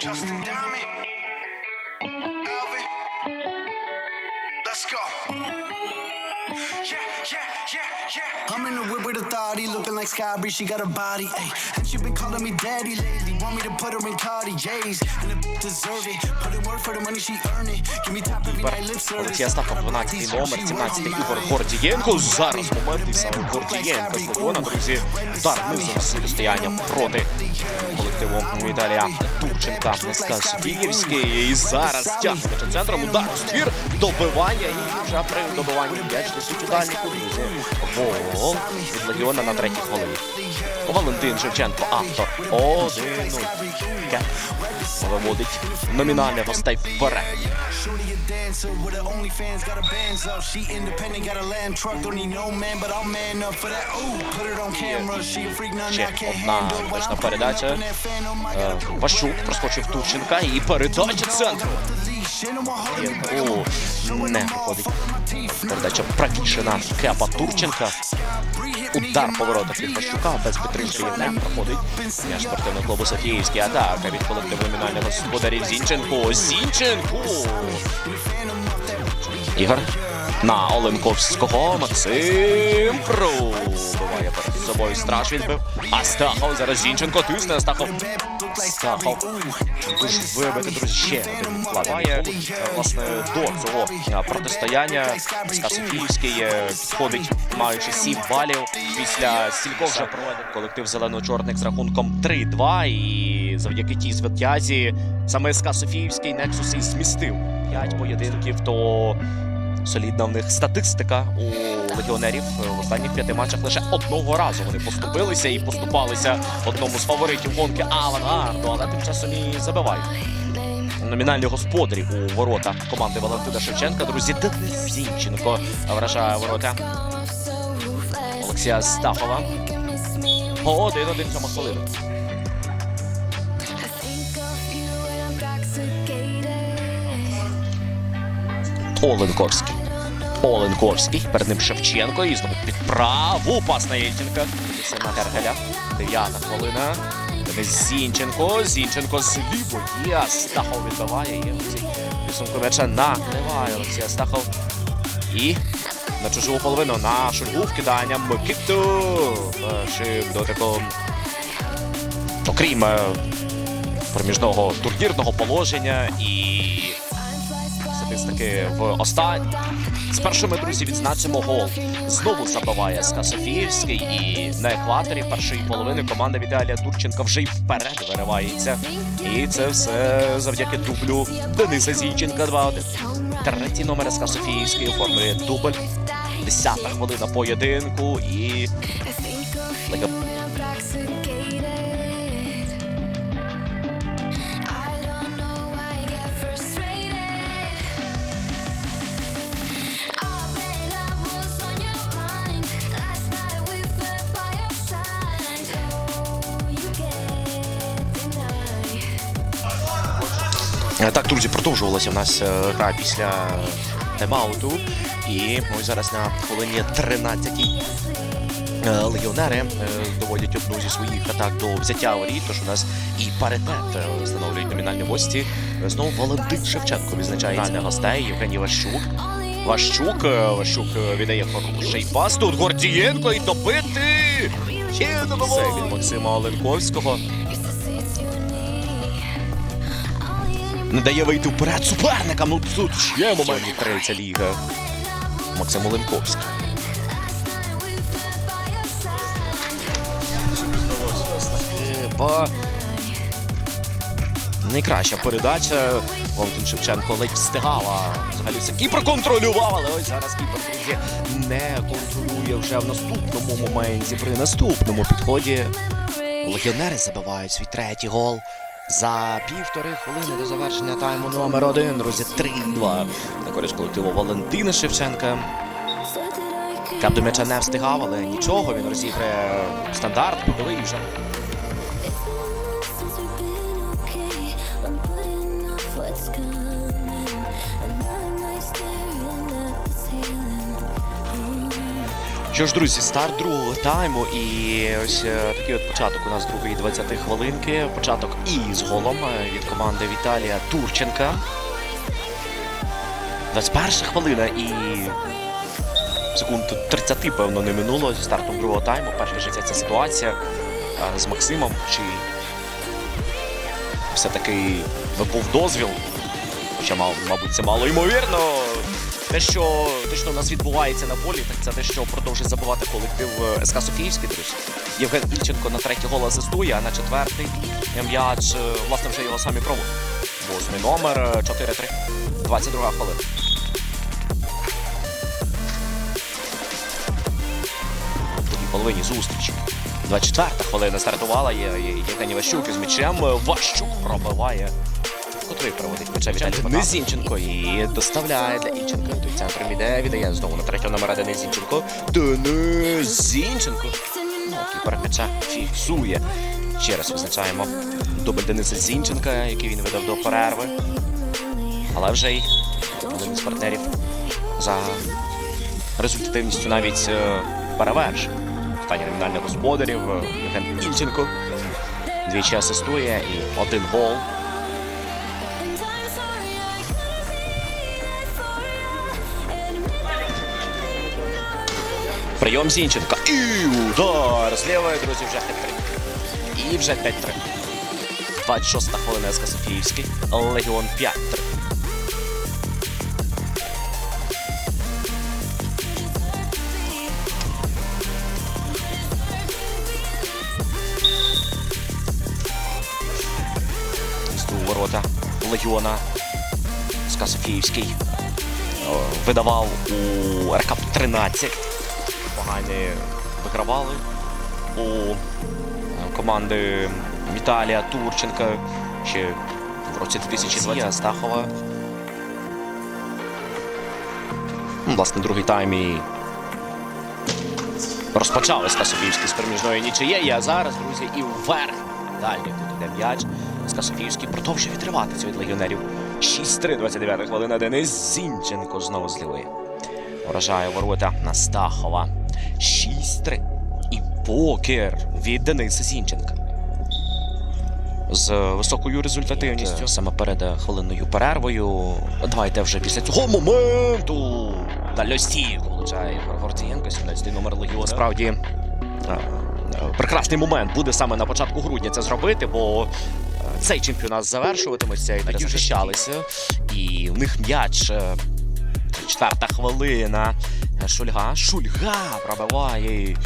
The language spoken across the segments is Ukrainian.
Justin Dami, Alvin, let's go. I'm in the whip with a authority, looking like Sky she got a body, ayy. And she been calling me daddy lately, want me to put her in Cartier's, and the bitch deserve it. Put it work for the money she earn it, give me top every night lip service. Чесно, 12 номер, 17 Ігор Гордієнко. Зараз момент і саме Гордієнко з друзі. Зараз ми зараз протистояння проти колективу Віталія Ту. Турченка з Софіївський. І зараз тягне центром. Удар у ствір, і вже при добиванні м'яч несуть у дальніку, друзі. Гол від Легіона на третій хвилині. Валентин Шевченко, автор. 1-0. Виводить номінальних гостей вперед. Ще одна точна передача. in проскочив Турченка і передача центру. Єнко не виходить. Передача правіше Кепа Турченка. Удар по воротах від без підтримки не проходить. М'яч спортивного клубу Софіївський атака від колективу номінальних господарів Зінченко. Зінченко! Ігор на Оленковського. Максим пробиває перед собою страж відбив. Астахов зараз Зінченко тисне Астахов. Астахов. Дуже вибити, друзі, ще один вкладає. Власне, до цього е, протистояння СК Софіївський е, підходить, маючи 7 балів. Після стількох вже проведений колектив зелено-чорних з рахунком 3-2. І завдяки тій звитязі саме СК Софіївський Нексус і змістив 5 поєдинків, то солідна в них статистика у легіонерів в останніх п'яти матчах лише одного разу вони поступилися і поступалися одному з фаворитів гонки Авангарду, але тим часом і забивають. Номінальні господарі у ворота команди Валентина Шевченка. Друзі, Денис Зінченко вражає ворота Олексія Стахова. Один-один сьома хвилина. Оленковський. Оленковський. Перед ним Шевченко. І знову під праву. Пас на Єльченка. Це на. Дев'ята хвилина. Зінченко. Зінченко з лівої. Астахов відбиває. І Олексій м'яча накриває Олексій Астахов. І на чужу половину на шульгу вкидання Микиту. Першим дотиком. Окрім е, проміжного турнірного положення і статистики в останній. Спершу ми, друзі, відзначимо гол. Знову забиває СК Софіївський і на екваторі першої половини команда Віталія Турченка вже й вперед виривається. І це все завдяки дублю Дениса Зінченка 2-1. Третій номер СК Софіївський оформлює дубль. Десята хвилина поєдинку і Так, друзі, продовжувалася в нас е, гра після тайм-ауту. І ось зараз на хвилині 13-й е, легіонери е, доводять одну зі своїх атак до взяття воріт. Тож у нас і паритет е, встановлюють номінальні гості. Е, Знову Валентин Шевченко відзначає гостей. Євгеній Ващук. Ващук, е, Ващук е, віддає хороший пас. Тут Гордієнко і добити! Є від Максима Оленковського. Не дає вийти вперед суперникам. Ну тут ще момент відкриється ліга. Максим Оленковський. Ба. Найкраща передача. Валентин Шевченко ледь встигала. Взагалі все кіпер контролював, але ось зараз кіпер друзі не контролює вже в наступному моменті. При наступному підході легіонери забивають свій третій гол. За півтори хвилини до завершення тайму номер один. Друзі, 3-2. На користь колективу Валентина Шевченка. Кап до м'яча не встигав, але нічого. Він розіграє стандарт, ходовий Що ж, друзі, старт другого тайму, і ось е, такий от початок у нас другої 20 хвилинки. Початок і з голом е, від команди Віталія Турченка. 21 хвилина і секунд 30, певно, не минуло зі стартом другого тайму. Перша ж ця ситуація з Максимом. Чи все-таки був дозвіл? Хоча, мабуть, це мало ймовірно. Те, що, те, що у нас відбувається на полі, так це те, що продовжує забивати колектив е, СК Софіївський, друзі. Євген Ільченко на третій гол асистує, а на четвертий м'яч, е, власне, вже його самі проводять. Восьмий номер, е, 4-3. 22 хвилина. Половині зустрічі. 24-та хвилина стартувала. Є Євгеній Ващук із м'ячем. Ващук пробиває. Котрий проводить м'яча Віталій Денис Зінченко і доставляє для Ільченка. Той центр іде, віддає знову на третього номера Денис Зінченко. Денис. Ну, кіпер м'яча фіксує. Ще раз визначаємо дубль Дениса Зінченка, який він видав до перерви. Але вже й один з партнерів за результативністю навіть е, перевершив. Останній номінальний господарів Євген Ільченко. Двічі асистує і один гол. Прийом Зінченка. І удар з лівої, друзі, вже хет-трик. І вже 5-3. 26 хвилина СК Софіївський. Легіон 5-3. З у ворота Легіона Софіївський. Видавав у РК 13. Погані вигравали у е, команди Віталія Турченка ще в році 2020 Стахова. Ну, Власне, другий тайм і розпочали Скасофіївський з переміжної нічиєї, а зараз, друзі, і вверх. Далі тут іде м'яч. Скасофіївський продовжує відриватися від легіонерів. 6-3, 29 хвилина. Денис Зінченко знову злівує. Вражає ворота на Стахова. 6-3. І покер від Дениса Зінченка. З високою результативністю саме перед е, хвилинною перервою. Давайте вже після цього моменту. Дальостійку влучає Ігор Гордієнко, 17 номер Легіона. Справді е, е, прекрасний момент буде саме на початку грудня це зробити, бо е, цей чемпіонат завершуватиметься і тоді захищалися. І в них м'яч. е, Четверта хвилина. Шульга. Шульга пробиває.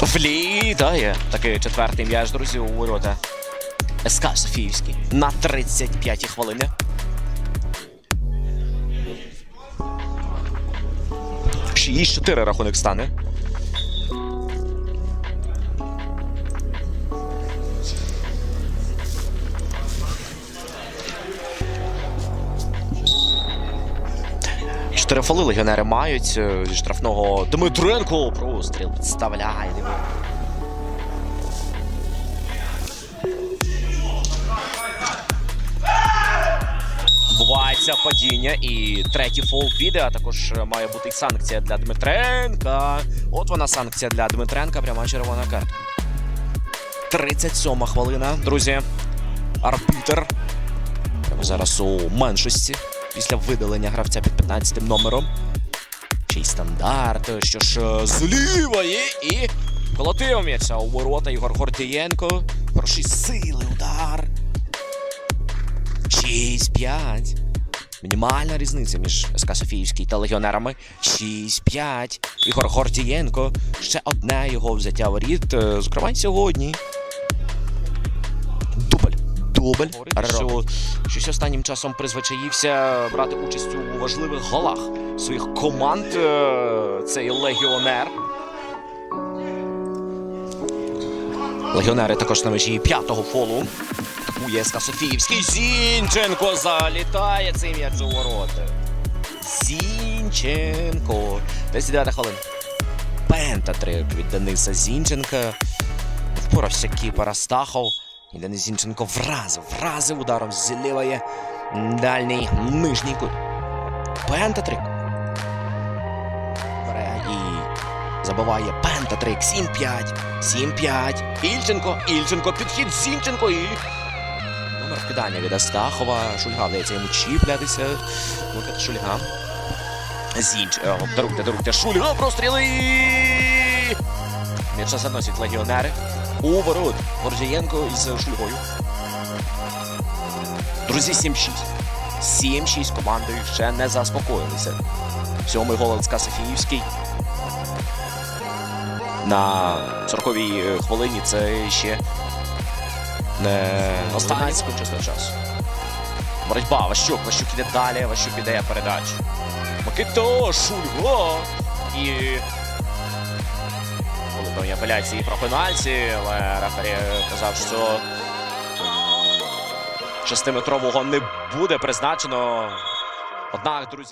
Влітає. Такий четвертий м'яч, друзі, у ворота. СК Софіївський на 35-й хвилині. Шість 4 рахунок стане. Чотири фоли легіонери мають е, зі штрафного Дмитренко. Простріл підставляє. диви. Відбувається падіння і третій фол піде, а також має бути санкція для Дмитренка. От вона санкція для Дмитренка, пряма червона картка. 37 хвилина, друзі. Арбітер. Зараз у меншості після видалення гравця під 15 номером. Ще й стандарт. Що ж е, зліва є і колотив м'яча у ворота Ігор Гордієнко. Хороший сили удар. 6-5. Мінімальна різниця між СК Софіївський та легіонерами. 6-5. Ігор Гордієнко. Ще одне його взяття воріт. Е, Зокрема, сьогодні. Дубль. Що, щось останнім часом призвичаївся брати участь у важливих голах своїх команд. Е, Цей легіонер. Легіонери також на межі п'ятого фолу. Атакує СК Софіївський. Зінченко залітає цей м'яч у ворота. Зінченко. 39 хвилин. Пентатрик від Дениса Зінченка. Впорався кіпер Астахов. І Денис Зінченко вразив, вразив ударом з лівої дальній нижній кут. Пентатрик. Бере і забиває Пентатрик. 7-5. 7-5. Ільченко. Ільченко. Підхід Зінченко і номер скидання від Астахова. Шульга вдається йому чіплятися. Микита Шульга. Зінч. е, Даруйте, даруйте. Шульга простріли. М'яча заносять легіонери. У ворот. Гордієнко із Шульгою. Друзі, 7-6. 7-6 командою ще не заспокоїлися. Сьомий гол ЛЦК Софіївський. На 40-й е, хвилині це ще не останній секунд часу часу. Боротьба, Ващук, Ващук іде далі, Ващук іде передачу. Микито, Шульго. І Володовні апеляції про пенальті, але рефері казав, що шестиметрового не буде призначено. Однак, друзі.